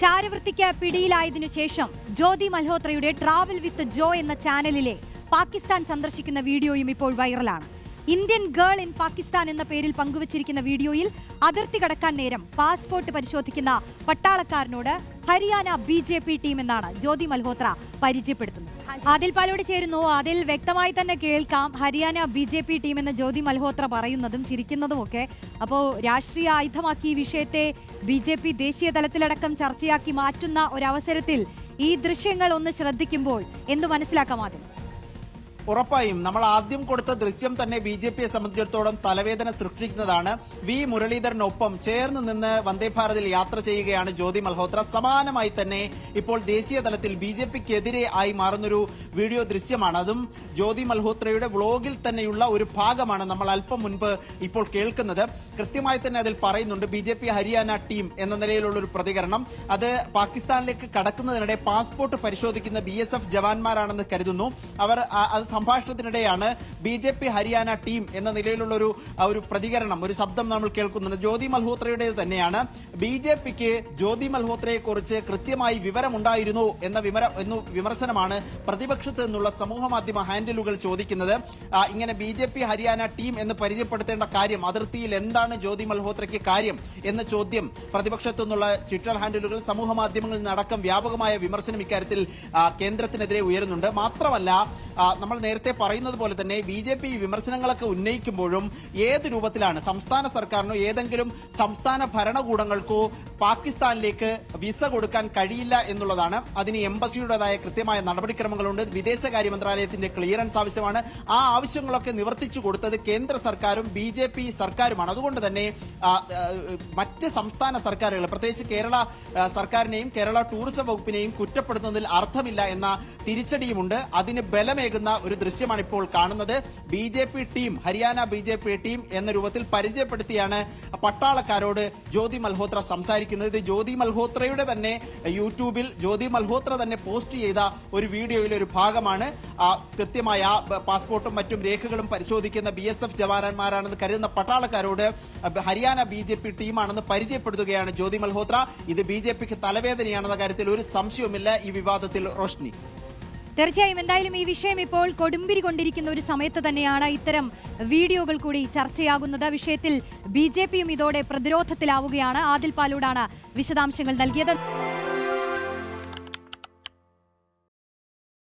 ചാരവൃത്തിക്ക് പിടിയിലായതിനു ശേഷം ജ്യോതി മൽഹോത്രയുടെ travel with ജോ എന്ന ചാനലിലെ പാകിസ്ഥാൻ സന്ദർശിക്കുന്ന വീഡിയോയും ഇപ്പോൾ വൈറലാണ്. ഇന്ത്യൻ ഗേൾ ഇൻ പാകിസ്ഥാൻ എന്ന പേരിൽ പങ്കുവച്ചിരിക്കുന്ന വീഡിയോയിൽ അതിർത്തി കടക്കാൻ നേരം പാസ്പോർട്ട് പരിശോധിക്കുന്ന പട്ടാളക്കാരനോട് Haryana B J P team എന്നാണ് ജ്യോതി മൽഹോത്ര പരിചയപ്പെടുത്തുന്നത്. അതിൽ പാലോട് ചേരുന്നു. അതിൽ വ്യക്തമായി തന്നെ കേൾക്കാം. Haryana B J P team എന്ന് ജ്യോതി മൽഹോത്ര പറയുന്നതും ചിരിക്കുന്നതും ഒക്കെ അപ്പോൾ രാഷ്ട്രീയ ആയുധമാക്കി ഈ വിഷയത്തെ ബി ജെ പി ദേശീയ തലത്തിലടക്കം ചർച്ചയാക്കി മാറ്റുന്ന ഒരവസരത്തിൽ ഈ ദൃശ്യങ്ങൾ ഒന്ന് ശ്രദ്ധിക്കുമ്പോൾ എന്തു മനസ്സിലാക്കാം ആദ്യം ഉറപ്പായും നമ്മൾ ആദ്യം കൊടുത്ത ദൃശ്യം തന്നെ ബി ജെ പിയെ സംബന്ധിച്ചിടത്തോളം തലവേദന സൃഷ്ടിക്കുന്നതാണ്. വി മുരളീധരനൊപ്പം ചേർന്ന് നിന്ന് വന്ദേ ഭാരതിൽ യാത്ര ചെയ്യുകയാണ് ജ്യോതി മൽഹോത്ര. സമാനമായി തന്നെ ഇപ്പോൾ ദേശീയ തലത്തിൽ ബി ജെ പിക്കെതിരെ ആയി മാറുന്നൊരു വീഡിയോ ദൃശ്യമാണ്. അതും ജ്യോതി മൽഹോത്രയുടെ വ്ളോഗിൽ തന്നെയുള്ള ഒരു ഭാഗമാണ് നമ്മൾ അല്പം മുൻപ് ഇപ്പോൾ കേൾക്കുന്നത്. കൃത്യമായി തന്നെ അതിൽ പറയുന്നുണ്ട് B J P Haryana team എന്ന നിലയിലുള്ള ഒരു പ്രതികരണം. അത് പാകിസ്ഥാനിലേക്ക് കടക്കുന്നതിനിടെ പാസ്പോർട്ട് പരിശോധിക്കുന്ന ബി എസ് എഫ് ജവാന്മാരാണെന്ന് കരുതുന്നു. അവർ അത് സംഭാഷണത്തിനിടെയാണ് B J P Haryana team എന്ന നിലയിലുള്ള ഒരു ഒരു പ്രതികരണം ഒരു ശബ്ദം നമ്മൾ കേൾക്കുന്നുണ്ട്. ജ്യോതി മൽഹോത്രയുടെ തന്നെയാണ്. ബി ജെ പിക്ക് ജ്യോതി മൽഹോത്രയെ കുറിച്ച് കൃത്യമായി വിവരമുണ്ടായിരുന്നു എന്ന വിവര എന്നു വിമർശനമാണ് പ്രതിപക്ഷത്ത് നിന്നുള്ള സമൂഹ മാധ്യമ ഹാൻഡിലുകൾ ചോദിക്കുന്നത്. ഇങ്ങനെ B J P Haryana team എന്ന് പരിചയപ്പെടുത്തേണ്ട കാര്യം അതിർത്തിയിൽ എന്താണ് ജ്യോതി മൽഹോത്രയ്ക്ക് കാര്യം എന്ന ചോദ്യം പ്രതിപക്ഷത്തു നിന്നുള്ള ട്വിറ്റർ ഹാൻഡിലുകൾ സമൂഹ മാധ്യമങ്ങളിൽ നിന്നടക്കം വ്യാപകമായ വിമർശനം ഇക്കാര്യത്തിൽ കേന്ദ്രത്തിനെതിരെ ഉയരുന്നുണ്ട്. മാത്രമല്ല നമ്മൾ നേരത്തെ പറയുന്നത് പോലെ തന്നെ ബി ജെ പി വിമർശനങ്ങളൊക്കെ ഉന്നയിക്കുമ്പോഴും ഏത് രൂപത്തിലാണ് സംസ്ഥാന സർക്കാരിനോ ഏതെങ്കിലും സംസ്ഥാന ഭരണകൂടങ്ങൾക്കോ പാകിസ്ഥാനിലേക്ക് വിസ കൊടുക്കാൻ കഴിയില്ല എന്നുള്ളതാണ്. അതിന് എംബസിയുടേതായ കൃത്യമായ നടപടിക്രമങ്ങളുണ്ട്. വിദേശകാര്യ മന്ത്രാലയത്തിന്റെ ക്ലിയറൻസ് ആവശ്യമാണ്. ആ ആവശ്യങ്ങളൊക്കെ നിവർത്തിച്ചു കൊടുത്തത് കേന്ദ്ര സർക്കാരും ബി ജെ പി സർക്കാരുമാണ്. അതുകൊണ്ട് തന്നെ മറ്റ് സംസ്ഥാന സർക്കാരുകൾ പ്രത്യേകിച്ച് കേരള സർക്കാരിനെയും കേരള ടൂറിസം വകുപ്പിനെയും കുറ്റപ്പെടുത്തുന്നതിൽ അർത്ഥമില്ല എന്ന തിരിച്ചടിയുമുണ്ട്. അതിന് ബലമേകുന്ന ഒരു ദൃശ്യമാണ് ഇപ്പോൾ കാണുന്നത്. B J P team Haryana B J P team എന്ന രൂപത്തിൽ പരിചയപ്പെടുത്തിയാണ് പട്ടാളക്കാരോട് ജ്യോതി മൽഹോത്ര സംസാരിക്കുന്നത്. ഇത് ജ്യോതി മൽഹോത്രയുടെ തന്നെ യൂട്യൂബിൽ ജ്യോതി മൽഹോത്ര തന്നെ പോസ്റ്റ് ചെയ്ത ഒരു വീഡിയോയിലെ ഒരു ഭാഗമാണ്. കൃത്യമായ പാസ്പോർട്ടും മറ്റും രേഖകളും പരിശോധിക്കുന്ന ബി എസ് എഫ് ജവാന്മാരാണെന്ന് കരുതുന്ന പട്ടാളക്കാരോട് ഹരിയാന ബി ജെ പി ടീമാണെന്ന് പരിചയപ്പെടുത്തുകയാണ് ജ്യോതി മൽഹോത്ര. ഇത് ബി ജെ പിക്ക് തലവേദനയാണെന്ന കാര്യത്തിൽ ഒരു സംശയവുമില്ല. ഈ വിവാദത്തിൽ റോഷ്നി. തീർച്ചയായും എന്തായാലും ഈ വിഷയം ഇപ്പോൾ കൊടുമ്പിരി കൊണ്ടിരിക്കുന്ന ഒരു സമയത്ത് തന്നെയാണ് ഇത്തരം വീഡിയോകൾ കൂടി ചർച്ചയാകുന്നത്. വിഷയത്തിൽ ബി ഇതോടെ പ്രതിരോധത്തിലാവുകയാണ്. ആദിൽ പാലൂടാണ് വിശദാംശങ്ങൾ നൽകിയത്.